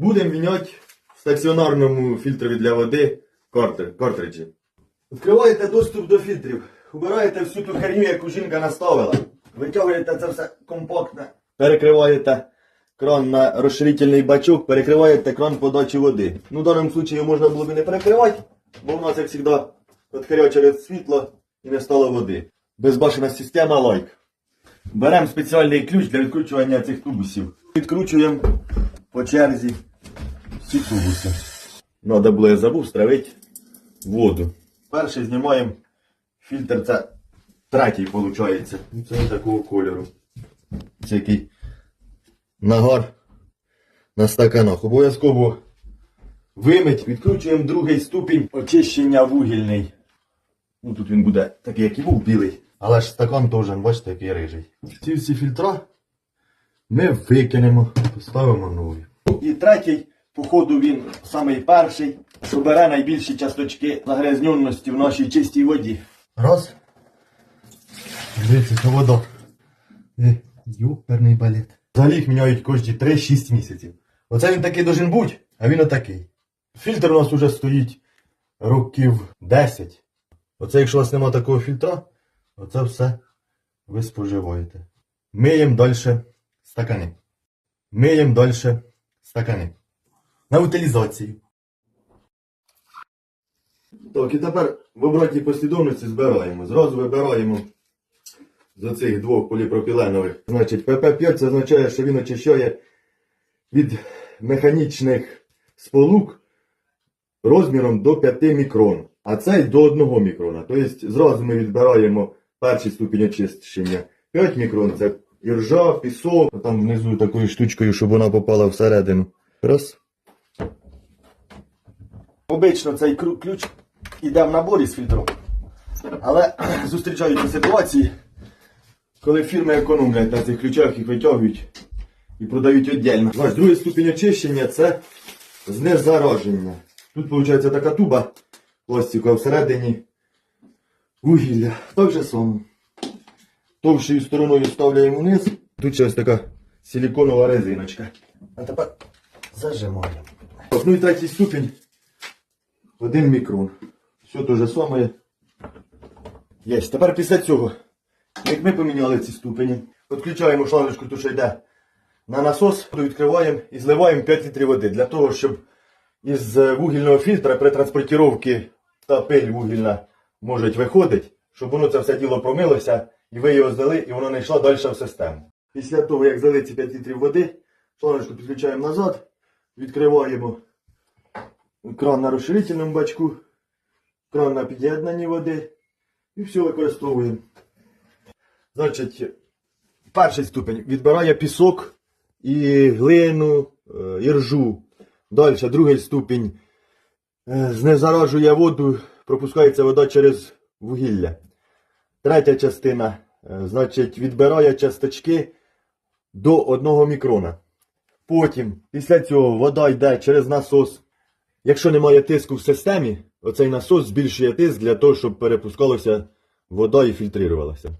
Будемо міняти в стаціонарному фільтрові для води картри- картриджі. Відкриваєте доступ до фільтрів, убираєте всю ту херню, яку жінка наставила. Витягуєте це все компактне. Перекриваєте кран на розширительний бачок, перекриваєте кран подачі води. Ну, в даному випадку можна було б не перекривати, бо в нас, як завжди, відхиряє через світло і не стало води. Безбашена система лайк. Беремо спеціальний ключ для відкручування цих тубусів. Відкручуємо по черзі тубуси. Надо було, я забув, стравити воду. Перший знімаємо фільтр, це третій виходить. Це не такого кольору. Це який нагар на стаканах. Обов'язково вимить, відкручуємо другий ступінь очищення вугільний. Ну тут він буде такий, як і був білий. Але ж стакан теж, бачите, який рижий. Ці всі фільтра ми викинемо, поставимо нові. І третій, походу, він самий перший, що бере найбільші часточки загрязненості в нашій чистій воді. Раз. Дивіться, це вода. Е, Юперний балет. Взагалі їх міняють кожні 3-6 місяців. Оце він такий должен бути, а він отакий. Фільтр у нас уже стоїть років 10. Оце якщо у вас немає такого фільтра, оце все ви споживаєте. Миємо далі стакани. Миємо далі стакани. На утилізацію. Так, і тепер в обратній послідовності збираємо. Зразу вибираємо з оцих двох поліпропіленових. Значить, ПП5 це означає, що він очищає від механічних сполук розміром до 5 мікрон, а цей до 1 мікрона. Тобто зразу ми відбираємо перший ступінь очищення. 5 мікрон це іржа, пісок, там внизу такою штучкою, щоб вона попала всередину. Раз. Обично цей ключ іде в наборі з фільтром. Але зустрічаються ситуації, коли фірми економлять на цих ключах, їх витягують і продають віддільно. Значить, другий ступінь очищення це знезараження. Тут виходить така туба пластикова всередині вугілля. Так же само. Товщою стороною ставляємо вниз. Тут ще ось така силіконова резиночка. А тепер зажимаємо. Ну і третій ступінь. Один мікрон. Все те же саме. Є. Тепер після цього, як ми поміняли ці ступені, відключаємо шлангочку, ту, що йде на насос, відкриваємо і зливаємо 5 літрів води для того, щоб із вугільного фільтра при транспортіровці та пиль вугільна може виходити, щоб воно це все діло промилося, і ви його злили, і воно не йшло далі в систему. Після того, як злили ці 5 літрів води, шлангочку підключаємо назад, відкриваємо кран на розширительному бачку, кран на під'єднанні води і все використовуємо. Значить, перший ступень відбирає пісок і глину, е, іржу. Далі, другий ступінь е, знезаражує воду, пропускається вода через вугілля. Третя частина, е, значить, відбирає часточки до 1 мікрона. Потім, після цього, вода йде через насос. Якщо немає тиску в системі, оцей насос збільшує тиск для того, щоб перепускалася вода і фільтрувалася.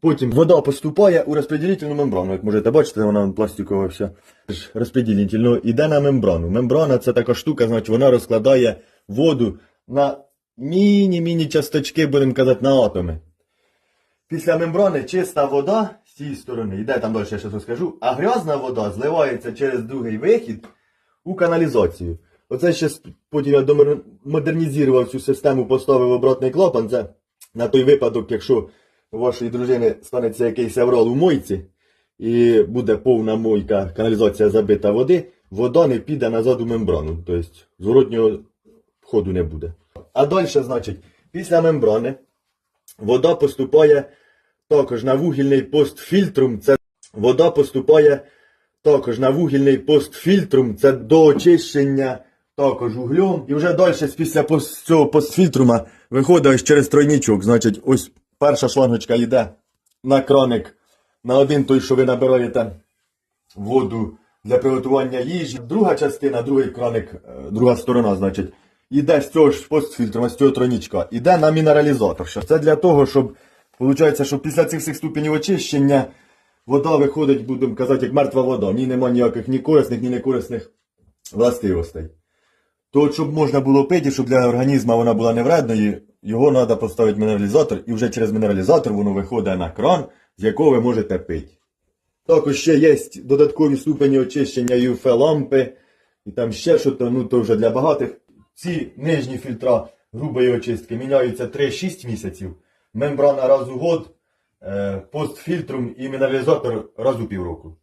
Потім вода поступає у розподілительну мембрану. Як можете бачити, вона пластикова вся. Ж Розподілительно іде на мембрану. Мембрана це така штука, значить вона розкладає воду на міні-міні часточки, будемо казати, на атоми. Після мембрани чиста вода з цієї сторони, йде там далі, я щось розкажу, а грязна вода зливається через другий вихід у каналізацію. Оце ще потім я модернізував цю систему, поставив обратний клапан. Це на той випадок, якщо у вашої дружини станеться якийсь аврал у мойці, і буде повна мойка, каналізація забита води, вода не піде назад у мембрану. Тобто зворотнього входу не буде. А далі, значить, після мембрани вода поступає також на вугільний пост фільтрум. Це вода поступає також на вугільний пост фільтрум. Це до очищення також углем. І вже далі після цього постфільтрума виходить ось через тройничок. Значить, ось перша шлангочка йде на краник на один той, що ви набираєте воду для приготування їжі. Друга частина, другий краник, е, друга сторона, значить, іде з цього ж постфільтру, з цього тронічка, іде на мінералізатор. Що це для того, щоб, виходить, що після цих всіх ступенів очищення вода виходить, будемо казати, як мертва вода. В ній нема ніяких ні корисних, ні некорисних властивостей. То, щоб можна було пити, щоб для організму вона була невредною, його треба поставити мінералізатор, і вже через мінералізатор воно виходить на кран, з якого ви можете пити. Також ще є додаткові ступені очищення UV-лампи, і там ще щось, ну то вже для багатих. Ці нижні фільтра грубої очистки міняються 3-6 місяців, мембрана раз у год, е, постфільтрум і мінералізатор раз у півроку.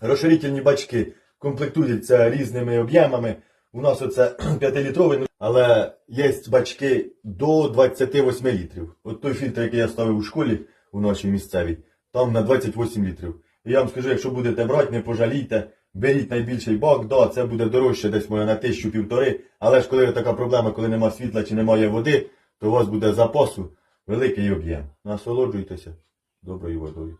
Розширительні бачки комплектуються різними об'ємами. У нас оце 5-літровий, ну, але є бачки до 28 літрів. От той фільтр, який я ставив у школі у нашій місцевій, там на 28 літрів. І я вам скажу, якщо будете брати, не пожалійте, беріть найбільший бак, да, це буде дорожче десь може на тисячу півтори, але ж коли така проблема, коли нема світла чи немає води, то у вас буде запасу великий об'єм. Насолоджуйтеся доброю водою.